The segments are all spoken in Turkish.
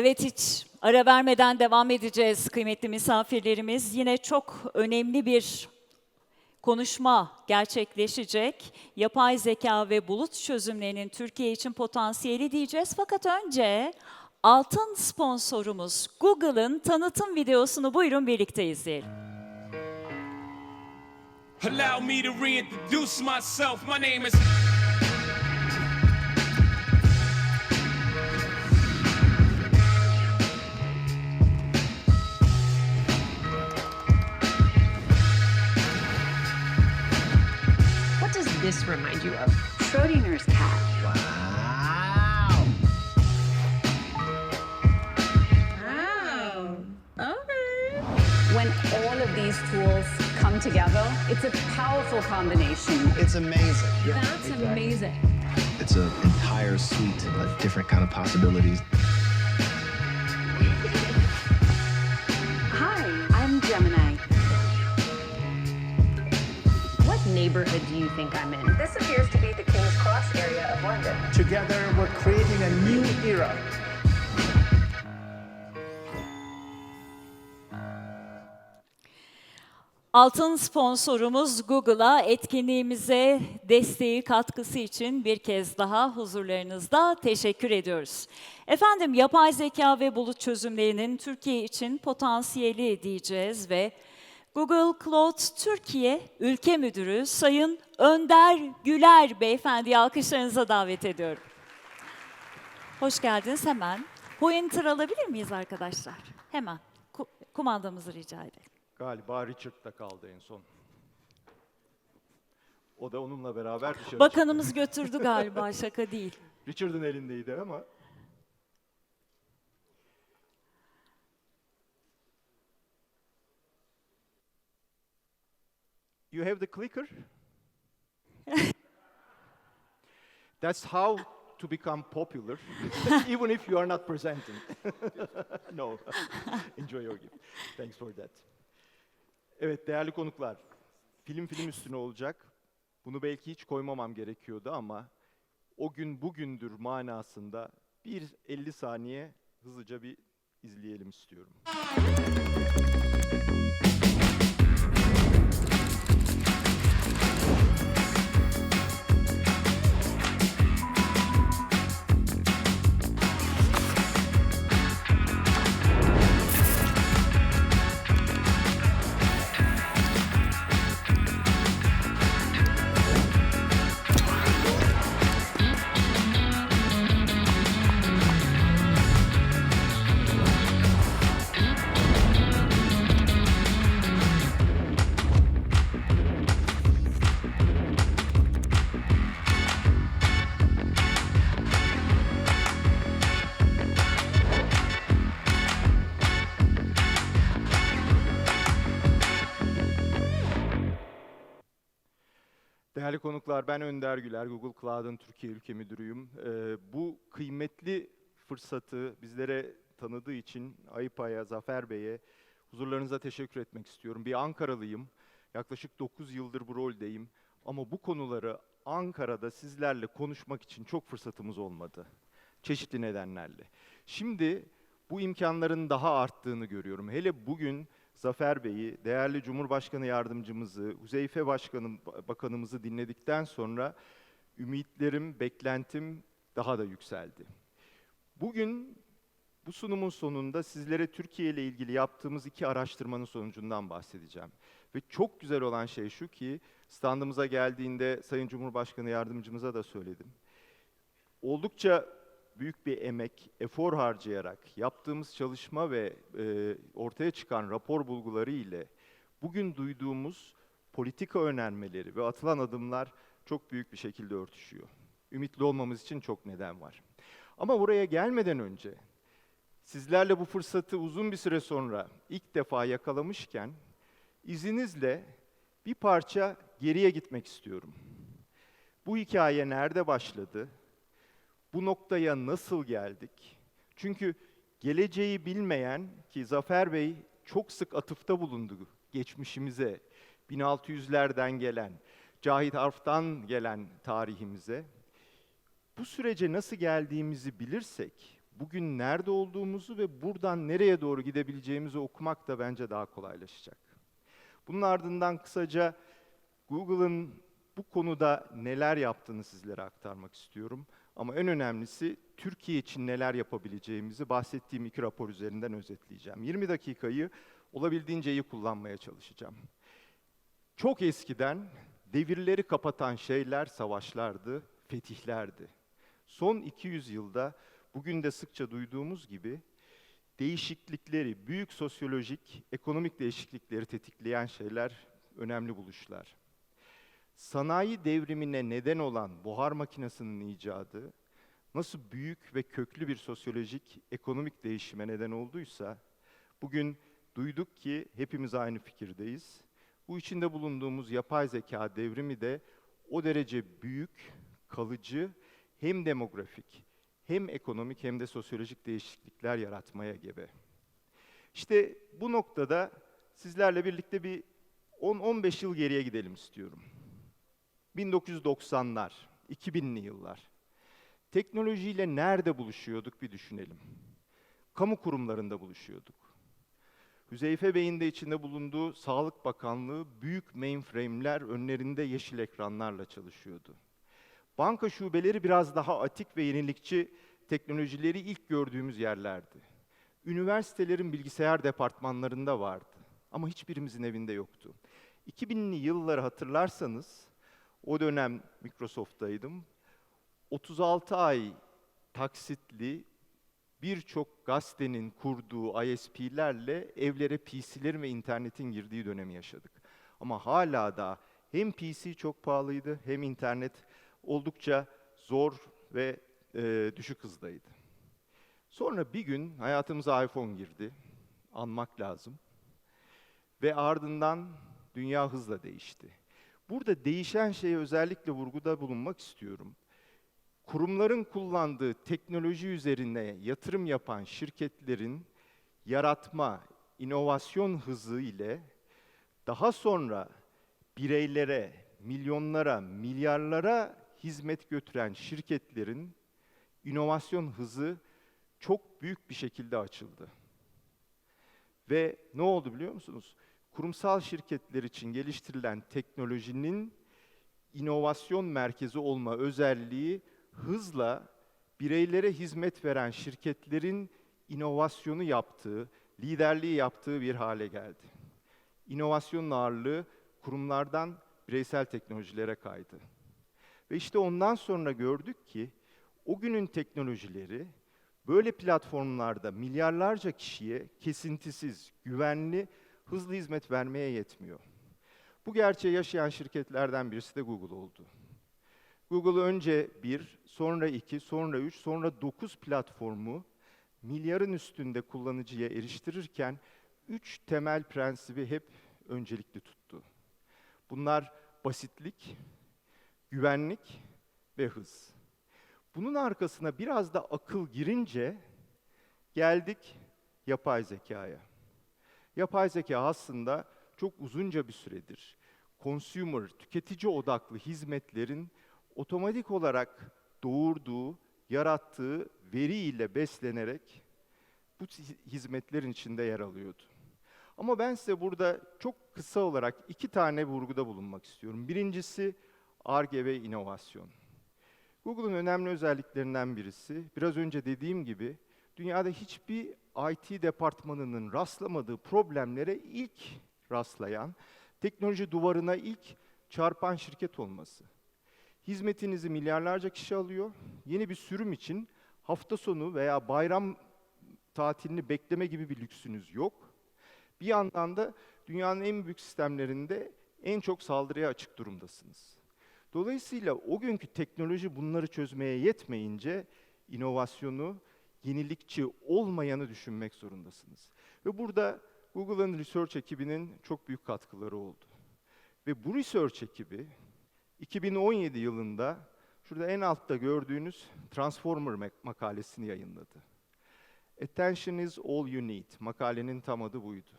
Evet hiç ara vermeden devam edeceğiz kıymetli misafirlerimiz. Yine çok önemli bir konuşma gerçekleşecek. Yapay zeka ve bulut çözümlerinin Türkiye için potansiyeli diyeceğiz. Fakat önce altın sponsorumuz Google'ın tanıtım videosunu buyurun birlikte izleyelim. Allow me to reintroduce myself. My name is. This remind you of? Schrodinger's cat. Wow. Oh, okay. When all of these tools come together, it's a powerful combination. It's amazing. That's amazing. It's an entire suite of different kind of possibilities. Neighborhood do you think I'm in? This appears to be the King's Cross area of London. Together, we're creating a new era. Altın sponsorumuz Google'a etkinliğimize desteği katkısı için bir kez daha huzurlarınızda teşekkür ediyoruz. Efendim yapay zeka ve bulut çözümlerinin Türkiye için potansiyeli diyeceğiz ve Google Cloud Türkiye Ülke Müdürü Sayın Önder Güler Beyefendi'yi alkışlarınıza davet ediyorum. Hoş geldiniz hemen. Pointer alabilir miyiz arkadaşlar? Hemen. Ku- kumandamızı rica edelim. Galiba Richard'da kaldı en son. O da onunla beraber dışarı çıktı. Bakanımız götürdü galiba şaka değil. Richard'ın elindeydi ama. You have the clicker? That's how to become popular, even if you are not presenting. no, enjoy your gift. Thanks for that. Evet değerli konuklar, film film üstüne olacak. Bunu belki hiç koymamam gerekiyordu ama o gün bugündür manasında bir 50 saniye hızlıca bir izleyelim istiyorum. Değerli konuklar, ben Önder Güler, Google Cloud'ın Türkiye Ülke Müdürüyüm. Ee, bu kıymetli fırsatı bizlere tanıdığı için Ayıpay'a, Zafer Bey'e huzurlarınıza teşekkür etmek istiyorum. Bir Ankaralıyım, yaklaşık 9 yıldır bu roldeyim. Ama bu konuları Ankara'da sizlerle konuşmak için çok fırsatımız olmadı. Çeşitli nedenlerle. Şimdi bu imkanların daha arttığını görüyorum. Hele bugün Zafer Bey'i, değerli Cumhurbaşkanı Yardımcımızı, Huzeyfe Başkanım, Bakanımızı dinledikten sonra ümitlerim, beklentim daha da yükseldi. Bugün bu sunumun sonunda sizlere Türkiye ile ilgili yaptığımız iki araştırmanın sonucundan bahsedeceğim. Ve çok güzel olan şey şu ki, standımıza geldiğinde Sayın Cumhurbaşkanı Yardımcımıza da söyledim. Oldukça büyük bir emek, efor harcayarak yaptığımız çalışma ve e, ortaya çıkan rapor bulguları ile bugün duyduğumuz politika önermeleri ve atılan adımlar çok büyük bir şekilde örtüşüyor. Ümitli olmamız için çok neden var. Ama buraya gelmeden önce sizlerle bu fırsatı uzun bir süre sonra ilk defa yakalamışken izninizle bir parça geriye gitmek istiyorum. Bu hikaye nerede başladı? Bu noktaya nasıl geldik? Çünkü geleceği bilmeyen ki Zafer Bey çok sık atıfta bulundu geçmişimize, 1600'lerden gelen, Cahit Arf'tan gelen tarihimize. Bu sürece nasıl geldiğimizi bilirsek, bugün nerede olduğumuzu ve buradan nereye doğru gidebileceğimizi okumak da bence daha kolaylaşacak. Bunun ardından kısaca Google'ın bu konuda neler yaptığını sizlere aktarmak istiyorum. Ama en önemlisi Türkiye için neler yapabileceğimizi bahsettiğim iki rapor üzerinden özetleyeceğim. 20 dakikayı olabildiğince iyi kullanmaya çalışacağım. Çok eskiden devirleri kapatan şeyler savaşlardı, fetihlerdi. Son 200 yılda bugün de sıkça duyduğumuz gibi değişiklikleri, büyük sosyolojik, ekonomik değişiklikleri tetikleyen şeyler önemli buluşlar. Sanayi devrimine neden olan buhar makinesinin icadı nasıl büyük ve köklü bir sosyolojik, ekonomik değişime neden olduysa bugün duyduk ki hepimiz aynı fikirdeyiz. Bu içinde bulunduğumuz yapay zeka devrimi de o derece büyük, kalıcı, hem demografik, hem ekonomik hem de sosyolojik değişiklikler yaratmaya gebe. İşte bu noktada sizlerle birlikte bir 10-15 yıl geriye gidelim istiyorum. 1990'lar, 2000'li yıllar. Teknolojiyle nerede buluşuyorduk bir düşünelim. Kamu kurumlarında buluşuyorduk. Hüzeyfe Bey'in de içinde bulunduğu Sağlık Bakanlığı büyük mainframe'ler önlerinde yeşil ekranlarla çalışıyordu. Banka şubeleri biraz daha atik ve yenilikçi teknolojileri ilk gördüğümüz yerlerdi. Üniversitelerin bilgisayar departmanlarında vardı ama hiçbirimizin evinde yoktu. 2000'li yılları hatırlarsanız o dönem Microsoft'taydım. 36 ay taksitli birçok gazetenin kurduğu ISP'lerle evlere PC'lerin ve internetin girdiği dönemi yaşadık. Ama hala da hem PC çok pahalıydı hem internet oldukça zor ve e, düşük hızdaydı. Sonra bir gün hayatımıza iPhone girdi. Anmak lazım. Ve ardından dünya hızla değişti. Burada değişen şeye özellikle vurguda bulunmak istiyorum. Kurumların kullandığı teknoloji üzerine yatırım yapan şirketlerin yaratma, inovasyon hızı ile daha sonra bireylere, milyonlara, milyarlara hizmet götüren şirketlerin inovasyon hızı çok büyük bir şekilde açıldı. Ve ne oldu biliyor musunuz? Kurumsal şirketler için geliştirilen teknolojinin inovasyon merkezi olma özelliği hızla bireylere hizmet veren şirketlerin inovasyonu yaptığı, liderliği yaptığı bir hale geldi. İnovasyonun ağırlığı kurumlardan bireysel teknolojilere kaydı. Ve işte ondan sonra gördük ki o günün teknolojileri böyle platformlarda milyarlarca kişiye kesintisiz, güvenli, hızlı hizmet vermeye yetmiyor. Bu gerçeği yaşayan şirketlerden birisi de Google oldu. Google önce bir, sonra iki, sonra üç, sonra dokuz platformu milyarın üstünde kullanıcıya eriştirirken üç temel prensibi hep öncelikli tuttu. Bunlar basitlik, güvenlik ve hız. Bunun arkasına biraz da akıl girince geldik yapay zekaya. Yapay zeka aslında çok uzunca bir süredir consumer, tüketici odaklı hizmetlerin otomatik olarak doğurduğu, yarattığı veriyle beslenerek bu hizmetlerin içinde yer alıyordu. Ama ben size burada çok kısa olarak iki tane vurguda bulunmak istiyorum. Birincisi ARGE ve inovasyon. Google'ın önemli özelliklerinden birisi, biraz önce dediğim gibi, dünyada hiçbir IT departmanının rastlamadığı problemlere ilk rastlayan, teknoloji duvarına ilk çarpan şirket olması. Hizmetinizi milyarlarca kişi alıyor. Yeni bir sürüm için hafta sonu veya bayram tatilini bekleme gibi bir lüksünüz yok. Bir yandan da dünyanın en büyük sistemlerinde en çok saldırıya açık durumdasınız. Dolayısıyla o günkü teknoloji bunları çözmeye yetmeyince inovasyonu, yenilikçi olmayanı düşünmek zorundasınız. Ve burada Google'ın research ekibinin çok büyük katkıları oldu. Ve bu research ekibi 2017 yılında şurada en altta gördüğünüz Transformer makalesini yayınladı. Attention is all you need. Makalenin tam adı buydu.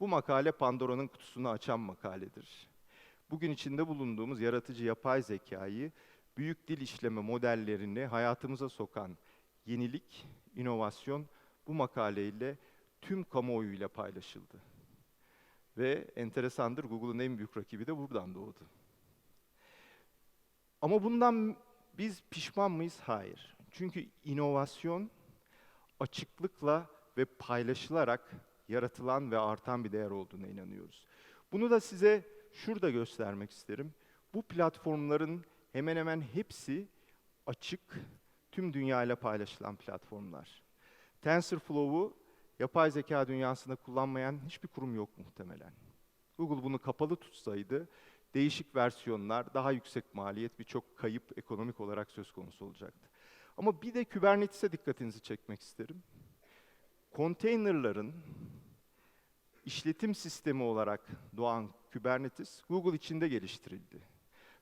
Bu makale Pandora'nın kutusunu açan makaledir. Bugün içinde bulunduğumuz yaratıcı yapay zekayı, büyük dil işleme modellerini hayatımıza sokan yenilik, inovasyon bu makaleyle tüm kamuoyuyla paylaşıldı. Ve enteresandır Google'ın en büyük rakibi de buradan doğdu. Ama bundan biz pişman mıyız? Hayır. Çünkü inovasyon açıklıkla ve paylaşılarak yaratılan ve artan bir değer olduğuna inanıyoruz. Bunu da size şurada göstermek isterim. Bu platformların hemen hemen hepsi açık, tüm dünyayla paylaşılan platformlar. TensorFlow'u yapay zeka dünyasında kullanmayan hiçbir kurum yok muhtemelen. Google bunu kapalı tutsaydı değişik versiyonlar, daha yüksek maliyet, birçok kayıp ekonomik olarak söz konusu olacaktı. Ama bir de Kubernetes'e dikkatinizi çekmek isterim. Konteynerların işletim sistemi olarak doğan Kubernetes, Google içinde geliştirildi.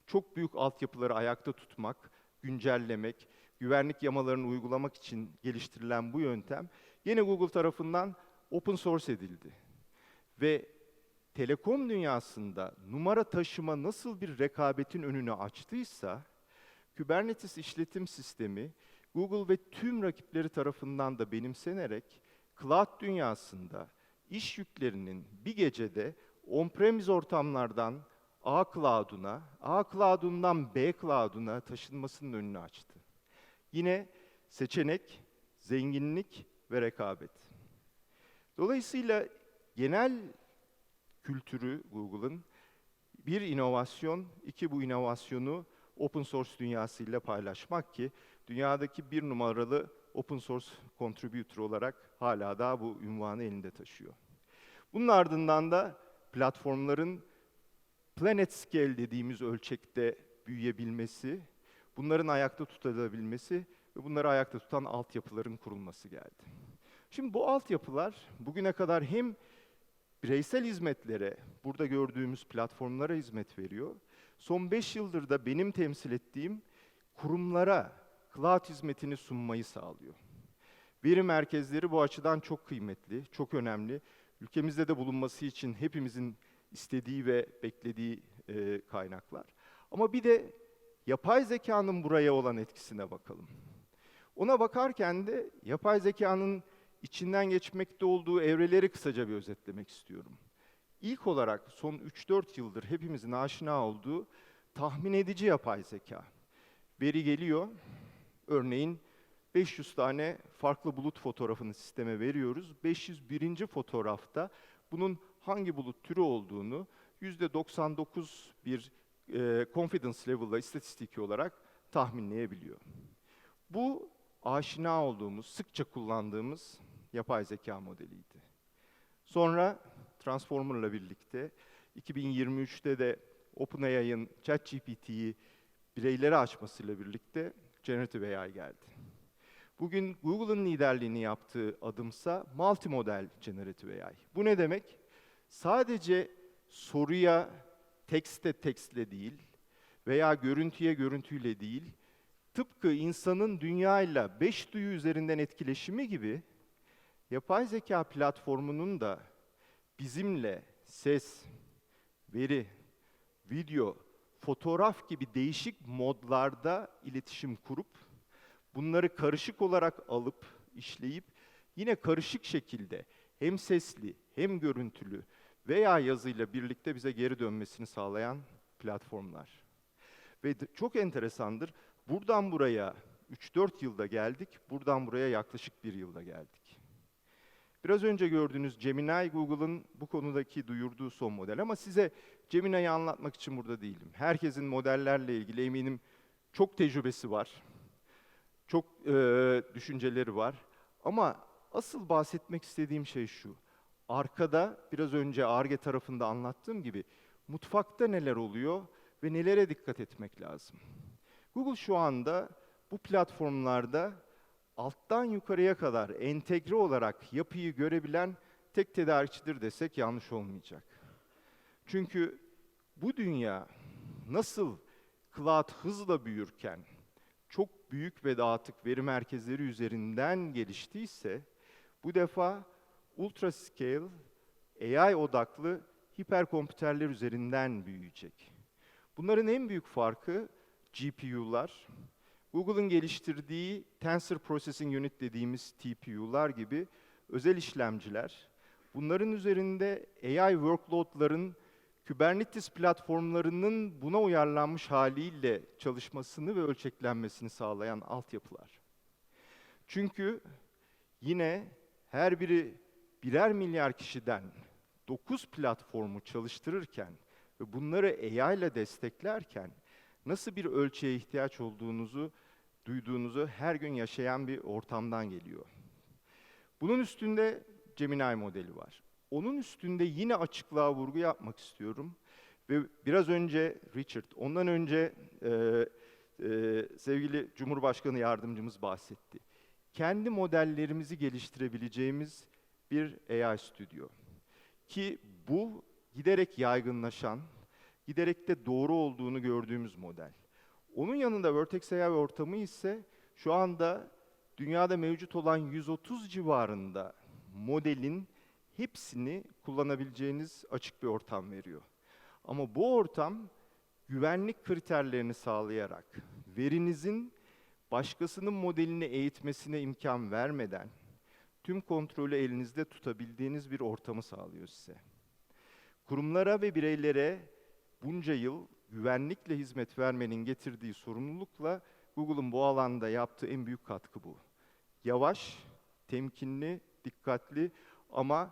Çok büyük altyapıları ayakta tutmak, güncellemek, güvenlik yamalarını uygulamak için geliştirilen bu yöntem yine Google tarafından open source edildi. Ve telekom dünyasında numara taşıma nasıl bir rekabetin önünü açtıysa, Kubernetes işletim sistemi Google ve tüm rakipleri tarafından da benimsenerek cloud dünyasında iş yüklerinin bir gecede on-premise ortamlardan A cloud'una, A cloud'undan B cloud'una taşınmasının önünü açtı. Yine seçenek, zenginlik ve rekabet. Dolayısıyla genel kültürü Google'ın bir inovasyon, iki bu inovasyonu open source dünyasıyla paylaşmak ki dünyadaki bir numaralı open source contributor olarak hala daha bu ünvanı elinde taşıyor. Bunun ardından da platformların planet scale dediğimiz ölçekte büyüyebilmesi, bunların ayakta tutulabilmesi ve bunları ayakta tutan altyapıların kurulması geldi. Şimdi bu altyapılar bugüne kadar hem bireysel hizmetlere, burada gördüğümüz platformlara hizmet veriyor. Son 5 yıldır da benim temsil ettiğim kurumlara cloud hizmetini sunmayı sağlıyor. Veri merkezleri bu açıdan çok kıymetli, çok önemli. Ülkemizde de bulunması için hepimizin istediği ve beklediği e, kaynaklar. Ama bir de yapay zekanın buraya olan etkisine bakalım. Ona bakarken de yapay zekanın içinden geçmekte olduğu evreleri kısaca bir özetlemek istiyorum. İlk olarak son 3-4 yıldır hepimizin aşina olduğu tahmin edici yapay zeka. Veri geliyor, örneğin 500 tane farklı bulut fotoğrafını sisteme veriyoruz. 501. fotoğrafta bunun hangi bulut türü olduğunu %99 bir e, confidence level'la istatistiki olarak tahminleyebiliyor. Bu aşina olduğumuz, sıkça kullandığımız yapay zeka modeliydi. Sonra Transformer'la birlikte 2023'te de OpenAI'ın ChatGPT'yi bireylere açmasıyla birlikte Generative AI geldi. Bugün Google'ın liderliğini yaptığı adımsa multimodal Generative AI. Bu ne demek? Sadece soruya tekste tekstle değil veya görüntüye görüntüyle değil, tıpkı insanın dünyayla beş duyu üzerinden etkileşimi gibi yapay zeka platformunun da bizimle ses, veri, video, fotoğraf gibi değişik modlarda iletişim kurup bunları karışık olarak alıp işleyip yine karışık şekilde hem sesli hem görüntülü veya yazıyla birlikte bize geri dönmesini sağlayan platformlar. Ve çok enteresandır. Buradan buraya 3-4 yılda geldik, buradan buraya yaklaşık bir yılda geldik. Biraz önce gördüğünüz Gemini Google'ın bu konudaki duyurduğu son model ama size Gemini'yi anlatmak için burada değilim. Herkesin modellerle ilgili eminim çok tecrübesi var. Çok e, düşünceleri var. Ama asıl bahsetmek istediğim şey şu. Arkada biraz önce ARGE tarafında anlattığım gibi mutfakta neler oluyor ve nelere dikkat etmek lazım. Google şu anda bu platformlarda alttan yukarıya kadar entegre olarak yapıyı görebilen tek tedarikçidir desek yanlış olmayacak. Çünkü bu dünya nasıl cloud hızla büyürken çok büyük ve dağıtık veri merkezleri üzerinden geliştiyse bu defa ultra scale AI odaklı hiperkompüterler üzerinden büyüyecek. Bunların en büyük farkı GPU'lar Google'ın geliştirdiği Tensor Processing Unit dediğimiz TPU'lar gibi özel işlemciler, bunların üzerinde AI workload'ların Kubernetes platformlarının buna uyarlanmış haliyle çalışmasını ve ölçeklenmesini sağlayan altyapılar. Çünkü yine her biri birer milyar kişiden 9 platformu çalıştırırken ve bunları AI ile desteklerken nasıl bir ölçüye ihtiyaç olduğunuzu duyduğunuzu her gün yaşayan bir ortamdan geliyor. Bunun üstünde Gemini modeli var. Onun üstünde yine açıklığa vurgu yapmak istiyorum. Ve biraz önce Richard, ondan önce e, e, sevgili Cumhurbaşkanı Yardımcımız bahsetti. Kendi modellerimizi geliştirebileceğimiz bir AI stüdyo. Ki bu giderek yaygınlaşan, giderek de doğru olduğunu gördüğümüz model. Onun yanında Vertex AI ortamı ise şu anda dünyada mevcut olan 130 civarında modelin hepsini kullanabileceğiniz açık bir ortam veriyor. Ama bu ortam güvenlik kriterlerini sağlayarak verinizin başkasının modelini eğitmesine imkan vermeden tüm kontrolü elinizde tutabildiğiniz bir ortamı sağlıyor size. Kurumlara ve bireylere bunca yıl güvenlikle hizmet vermenin getirdiği sorumlulukla Google'ın bu alanda yaptığı en büyük katkı bu. Yavaş, temkinli, dikkatli ama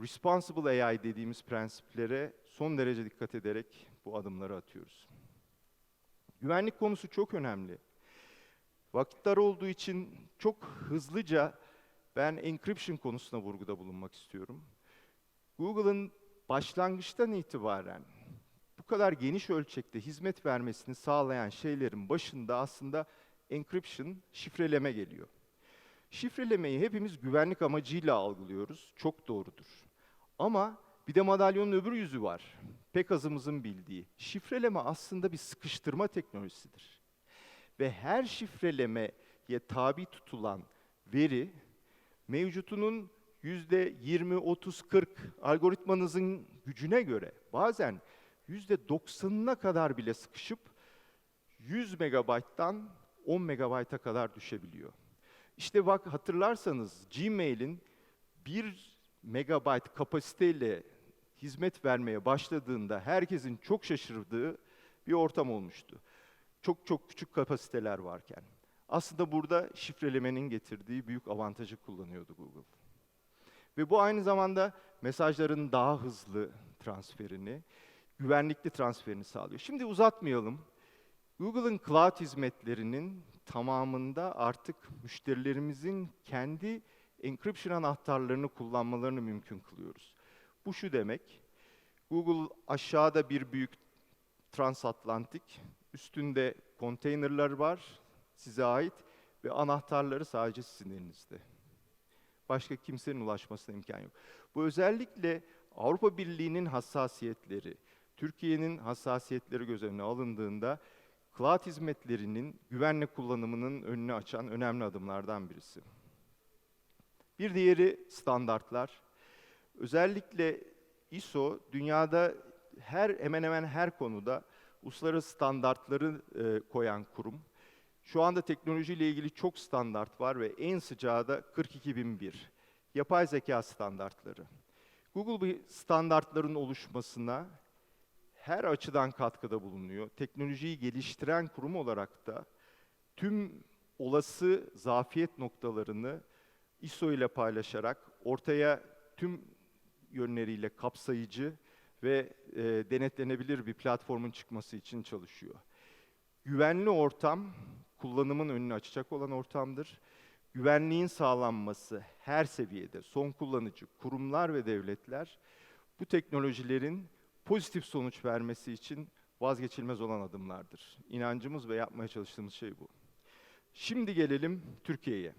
responsible AI dediğimiz prensiplere son derece dikkat ederek bu adımları atıyoruz. Güvenlik konusu çok önemli. Vakit dar olduğu için çok hızlıca ben encryption konusuna vurguda bulunmak istiyorum. Google'ın başlangıçtan itibaren bu kadar geniş ölçekte hizmet vermesini sağlayan şeylerin başında aslında encryption, şifreleme geliyor. Şifrelemeyi hepimiz güvenlik amacıyla algılıyoruz. Çok doğrudur. Ama bir de madalyonun öbür yüzü var. Pek azımızın bildiği. Şifreleme aslında bir sıkıştırma teknolojisidir. Ve her şifrelemeye tabi tutulan veri mevcutunun yüzde 20, 30, 40 algoritmanızın gücüne göre bazen yüzde 90'ına kadar bile sıkışıp 100 megabayttan 10 megabayta kadar düşebiliyor. İşte bak hatırlarsanız Gmail'in 1 megabayt kapasiteyle hizmet vermeye başladığında herkesin çok şaşırdığı bir ortam olmuştu. Çok çok küçük kapasiteler varken. Aslında burada şifrelemenin getirdiği büyük avantajı kullanıyordu Google. Ve bu aynı zamanda mesajların daha hızlı transferini, güvenlikli transferini sağlıyor. Şimdi uzatmayalım. Google'ın cloud hizmetlerinin tamamında artık müşterilerimizin kendi encryption anahtarlarını kullanmalarını mümkün kılıyoruz. Bu şu demek, Google aşağıda bir büyük transatlantik, üstünde konteynerler var, size ait ve anahtarları sadece sizin elinizde. Başka kimsenin ulaşmasına imkan yok. Bu özellikle Avrupa Birliği'nin hassasiyetleri, Türkiye'nin hassasiyetleri göz önüne alındığında cloud hizmetlerinin güvenli kullanımının önünü açan önemli adımlardan birisi. Bir diğeri standartlar. Özellikle ISO dünyada her hemen hemen her konuda uluslararası standartları e, koyan kurum. Şu anda teknolojiyle ilgili çok standart var ve en sıcağı da 42001. Yapay zeka standartları. Google bu standartların oluşmasına her açıdan katkıda bulunuyor. Teknolojiyi geliştiren kurum olarak da tüm olası zafiyet noktalarını ISO ile paylaşarak ortaya tüm yönleriyle kapsayıcı ve e, denetlenebilir bir platformun çıkması için çalışıyor. Güvenli ortam kullanımın önünü açacak olan ortamdır. Güvenliğin sağlanması her seviyede, son kullanıcı, kurumlar ve devletler bu teknolojilerin pozitif sonuç vermesi için vazgeçilmez olan adımlardır. İnancımız ve yapmaya çalıştığımız şey bu. Şimdi gelelim Türkiye'ye.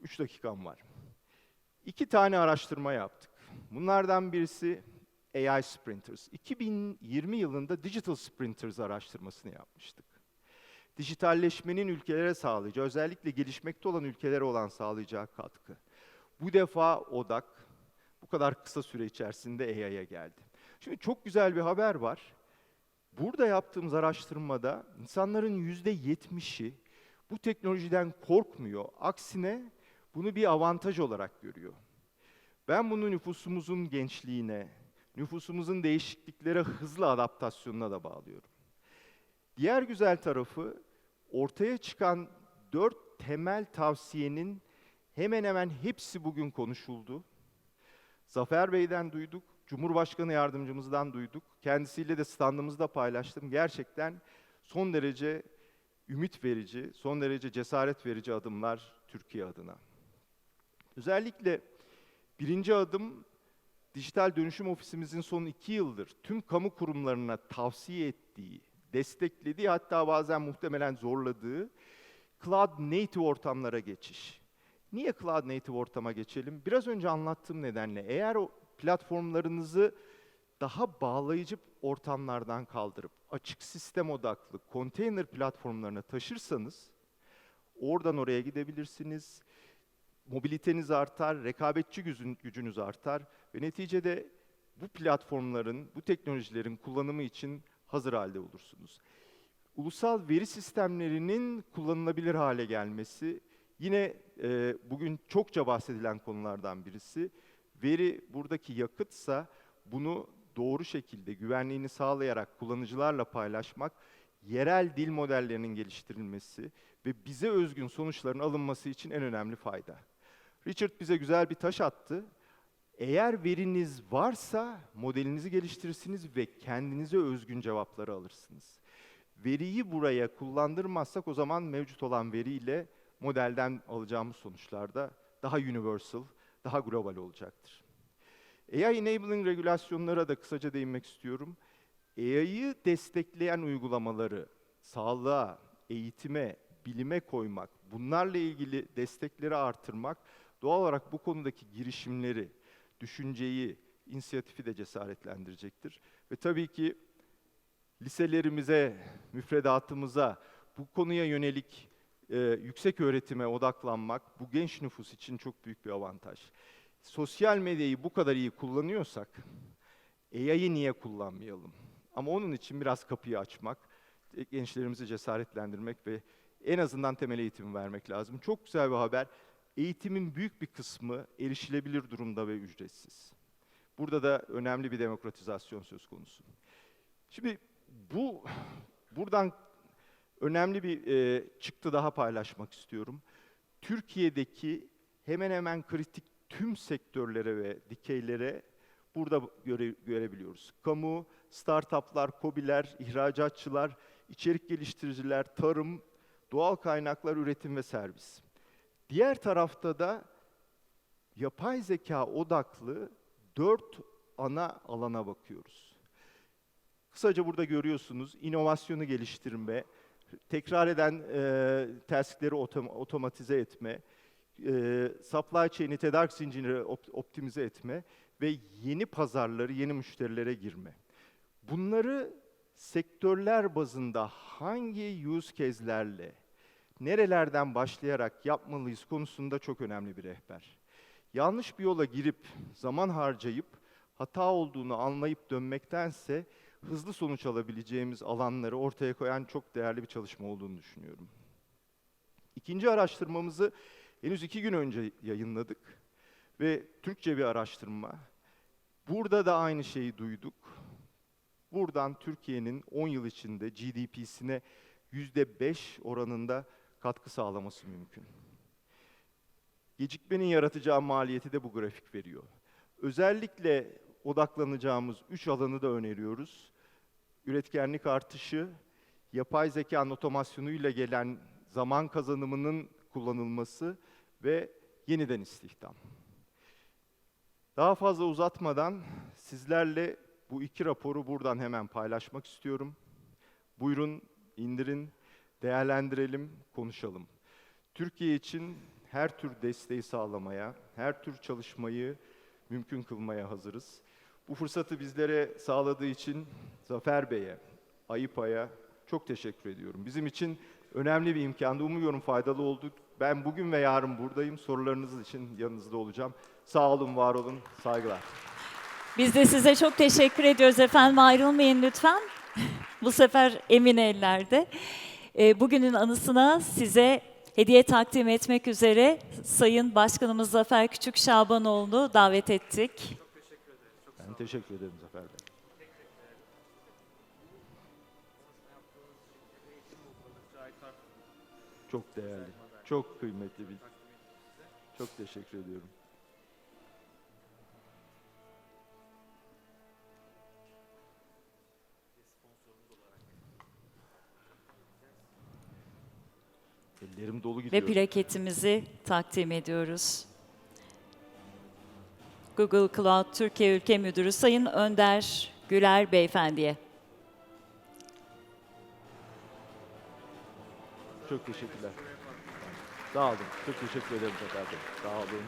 Üç dakikam var. İki tane araştırma yaptık. Bunlardan birisi AI Sprinters. 2020 yılında Digital Sprinters araştırmasını yapmıştık. Dijitalleşmenin ülkelere sağlayacağı, özellikle gelişmekte olan ülkelere olan sağlayacağı katkı. Bu defa odak bu kadar kısa süre içerisinde AI'ya geldi. Şimdi çok güzel bir haber var. Burada yaptığımız araştırmada insanların yüzde yetmişi bu teknolojiden korkmuyor. Aksine bunu bir avantaj olarak görüyor. Ben bunu nüfusumuzun gençliğine, nüfusumuzun değişikliklere hızlı adaptasyonuna da bağlıyorum. Diğer güzel tarafı ortaya çıkan dört temel tavsiyenin hemen hemen hepsi bugün konuşuldu. Zafer Bey'den duyduk, Cumhurbaşkanı yardımcımızdan duyduk. Kendisiyle de standımızda paylaştım. Gerçekten son derece ümit verici, son derece cesaret verici adımlar Türkiye adına. Özellikle birinci adım dijital dönüşüm ofisimizin son iki yıldır tüm kamu kurumlarına tavsiye ettiği, desteklediği hatta bazen muhtemelen zorladığı cloud native ortamlara geçiş. Niye cloud native ortama geçelim? Biraz önce anlattığım nedenle eğer o platformlarınızı daha bağlayıcı ortamlardan kaldırıp açık sistem odaklı konteyner platformlarına taşırsanız oradan oraya gidebilirsiniz. Mobiliteniz artar, rekabetçi gücün- gücünüz artar ve neticede bu platformların, bu teknolojilerin kullanımı için hazır halde olursunuz. Ulusal veri sistemlerinin kullanılabilir hale gelmesi yine e, bugün çokça bahsedilen konulardan birisi. Veri buradaki yakıtsa bunu doğru şekilde güvenliğini sağlayarak kullanıcılarla paylaşmak, yerel dil modellerinin geliştirilmesi ve bize özgün sonuçların alınması için en önemli fayda. Richard bize güzel bir taş attı. Eğer veriniz varsa modelinizi geliştirirsiniz ve kendinize özgün cevapları alırsınız. Veriyi buraya kullandırmazsak o zaman mevcut olan veriyle modelden alacağımız sonuçlar da daha universal, daha global olacaktır. AI enabling regülasyonlara da kısaca değinmek istiyorum. AI'yı destekleyen uygulamaları sağlığa, eğitime, bilime koymak, bunlarla ilgili destekleri artırmak doğal olarak bu konudaki girişimleri, düşünceyi, inisiyatifi de cesaretlendirecektir. Ve tabii ki liselerimize, müfredatımıza, bu konuya yönelik e, yüksek öğretime odaklanmak bu genç nüfus için çok büyük bir avantaj. Sosyal medyayı bu kadar iyi kullanıyorsak AI'yı niye kullanmayalım? Ama onun için biraz kapıyı açmak, gençlerimizi cesaretlendirmek ve en azından temel eğitimi vermek lazım. Çok güzel bir haber. Eğitimin büyük bir kısmı erişilebilir durumda ve ücretsiz. Burada da önemli bir demokratizasyon söz konusu. Şimdi bu buradan önemli bir e, çıktı daha paylaşmak istiyorum. Türkiye'deki hemen hemen kritik tüm sektörlere ve dikeylere burada göre, görebiliyoruz. Kamu, startuplar, kobiler, ihracatçılar, içerik geliştiriciler, tarım, doğal kaynaklar, üretim ve servis. Diğer tarafta da yapay zeka odaklı dört ana alana bakıyoruz. Kısaca burada görüyorsunuz inovasyonu geliştirme, tekrar eden e, taskleri otom- otomatize etme, e, supply chain'i, tedarik zincirini op- optimize etme ve yeni pazarları, yeni müşterilere girme. Bunları sektörler bazında hangi use case'lerle, nerelerden başlayarak yapmalıyız konusunda çok önemli bir rehber. Yanlış bir yola girip, zaman harcayıp, hata olduğunu anlayıp dönmektense hızlı sonuç alabileceğimiz alanları ortaya koyan çok değerli bir çalışma olduğunu düşünüyorum. İkinci araştırmamızı henüz iki gün önce yayınladık ve Türkçe bir araştırma. Burada da aynı şeyi duyduk. Buradan Türkiye'nin 10 yıl içinde GDP'sine %5 oranında katkı sağlaması mümkün. Gecikmenin yaratacağı maliyeti de bu grafik veriyor. Özellikle odaklanacağımız üç alanı da öneriyoruz. Üretkenlik artışı, yapay zekanın otomasyonuyla gelen zaman kazanımının kullanılması ve yeniden istihdam. Daha fazla uzatmadan sizlerle bu iki raporu buradan hemen paylaşmak istiyorum. Buyurun, indirin, değerlendirelim, konuşalım. Türkiye için her tür desteği sağlamaya, her tür çalışmayı mümkün kılmaya hazırız. Bu fırsatı bizlere sağladığı için Zafer Bey'e, Ayıpa'ya çok teşekkür ediyorum. Bizim için önemli bir imkandı. Umuyorum faydalı olduk. Ben bugün ve yarın buradayım. Sorularınız için yanınızda olacağım. Sağ olun, var olun. Saygılar. Biz de size çok teşekkür ediyoruz efendim. Ayrılmayın lütfen. Bu sefer emin ellerde. E, bugünün anısına size hediye takdim etmek üzere Sayın Başkanımız Zafer Küçük Şabanoğlu'nu davet ettik. Ben teşekkür ederim Zafer Bey. Çok değerli, çok kıymetli bir. Çok teşekkür ediyorum. Ellerim dolu ve gidiyor. plaketimizi takdim ediyoruz. Google Cloud Türkiye Ülke Müdürü Sayın Önder Güler Beyefendi'ye. Çok teşekkürler. Sağ olun. Çok teşekkür ederim Zafer Bey. Sağ olun.